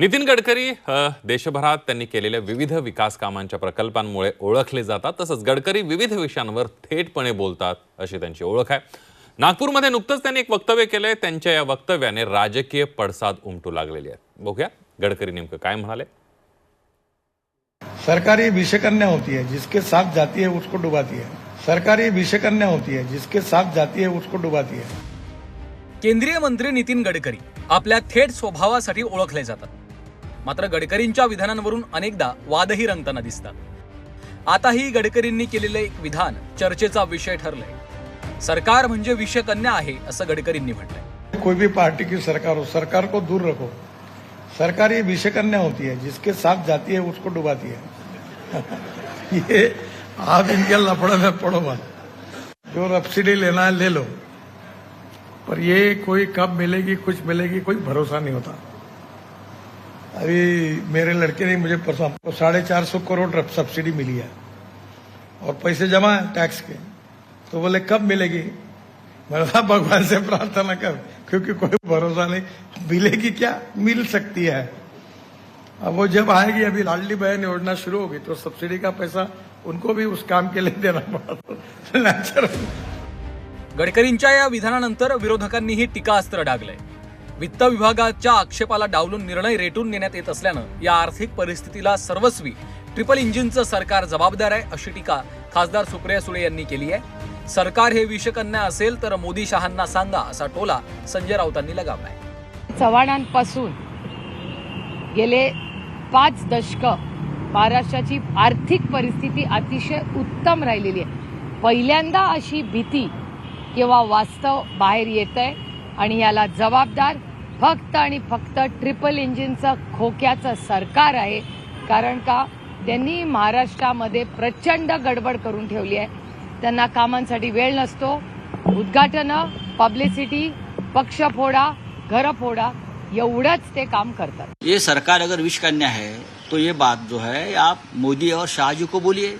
नितीन गडकरी देशभरात त्यांनी केलेल्या विविध विकास कामांच्या प्रकल्पांमुळे ओळखले जातात. तसंच गडकरी विविध विषयांवर थेटपणे बोलतात अशी त्यांची ओळख आहे. नागपूरमध्ये नुकतंच त्यांनी एक वक्तव्य केलंय. त्यांच्या या वक्तव्याने राजकीय पडसाद उमटू लागलेली आहे बघूया गडकरी नेमकं काय म्हणाले. सरकारी विषकन्या होती है जिसके साथ जाती है उसको डुबाती है सरकारी विषकन्या होती है जिसके साथ जाती है उसको डुबाती है केंद्रीय मंत्री नितीन गडकरी आपल्या थेट स्वभावासाठी ओळखले जातात. मात्र गडकरींच्या विधानांवरून अनेकदा वादही रंगताना दिसतात. आताही गडकरींनी केलेलं एक विधान चर्चेचा विषय ठरलंय. सरकार म्हणजे विषकन्या आहे असं गडकरींनी म्हटलंय. कोई भी पार्टी की सरकार हो सरकार को दूर रखो. सरकार ये विषकन्या होती है जिसके साथ जाती है उसको डुबाती है। ये आप इनके लफड़े में पड़ो मत। जो सब्सिडी लेना है ले लो। पर ये कोई कब मिलेगी कुछ मिलेगी कोई भरोसा नहीं होता। अभी मेरे लड़के ने मुझे परसों, साढ़े चार सौ करोड़ सब्सिडी मिली है और पैसे जमा है टैक्स के। तो बोले, कब मिलेगी? मैंने भगवान से प्रार्थना कर, क्योंकि कोई भरोसा नहीं। मिलेगी क्या? मिल सकती है। अब वो जब आएगी, अभी लाडली बहन योजना शुरू होगी तो सब्सिडी का पैसा उनको भी उस काम के लिए देना पड़ा गडकरींच्या या विधानानंतर विरोधकांनीही टीकास्त्र डागलंय. वित्त विभागाच्या आक्षेपाला डावलून निर्णय रेटून नेण्यात येत असल्यानं या आर्थिक परिस्थितीला सर्वस्वी ट्रिपल इंजिनचं सरकार जबाबदार आहे अशी टीका खासदार सुप्रिया सुळे यांनी केली आहे. सरकार हे विषकन्या असेल तर मोदी शहांना सांगा असा टोला संजय राऊतांनी लगावलाय. चव्हाणांपासून गेले पाच दशक महाराष्ट्राची आर्थिक परिस्थिती अतिशय उत्तम राहिलेली आहे. पहिल्यांदा अशी भीती किंवा वास्तव बाहेर येत आहे आणि याला जबाबदार फक्त आणि फक्त ट्रिपल इंजिनचं खोक्याचं सरकार आहे. कारण का? त्यांनी महाराष्ट्रामध्ये प्रचंड गडबड करून ठेवली आहे. त्यांना कामांसाठी वेळ नसतो. उद्घाटनं पब्लिसिटी पक्ष फोडा घर फोडा एवढंच ते काम करतात. ये सरकार अगर विष कन्या है तो ये बात जो है आप मोदी और शाहजी को बोलिए।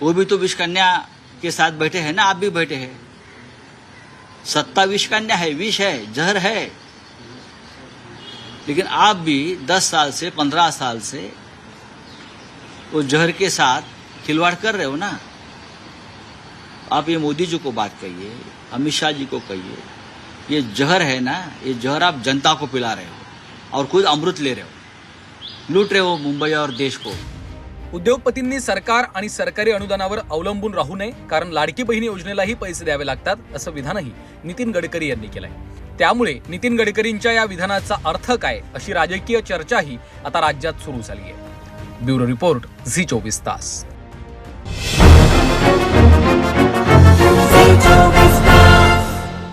वो भी तो विष कन्या के साथ बैठे हैं ना आप भी बैठे हैं। सत्ता विष कन्या है, विष है, जहर है। लेकिन आप भी दस साल से, पंद्रह साल से वो जहर के साथ खिलवाड़ कर रहे हो ना? आप ये मोदी जी को बात कहिए, अमित शाह जी को कहिए, ये जहर है ना? ये जहर आप जनता को पिला रहे हो और खुद अमृत ले रहे हो। लूट रहे हो मुंबई और देश को। उद्योगपतींनी सरकार आणि सरकारी अनुदानावर अवलंबून राहू नये कारण लाडकी बहिणी योजनेलाही पैसे द्यावे लागतात असं विधानही नितीन गडकरी यांनी केलंय. त्यामुळे नितीन गडकरींच्या या विधानाचा अर्थ काय अशी राजकीय चर्चाही आता राज्यात सुरू झाली आहे ब्युरो रिपोर्ट झी चोवीस तास.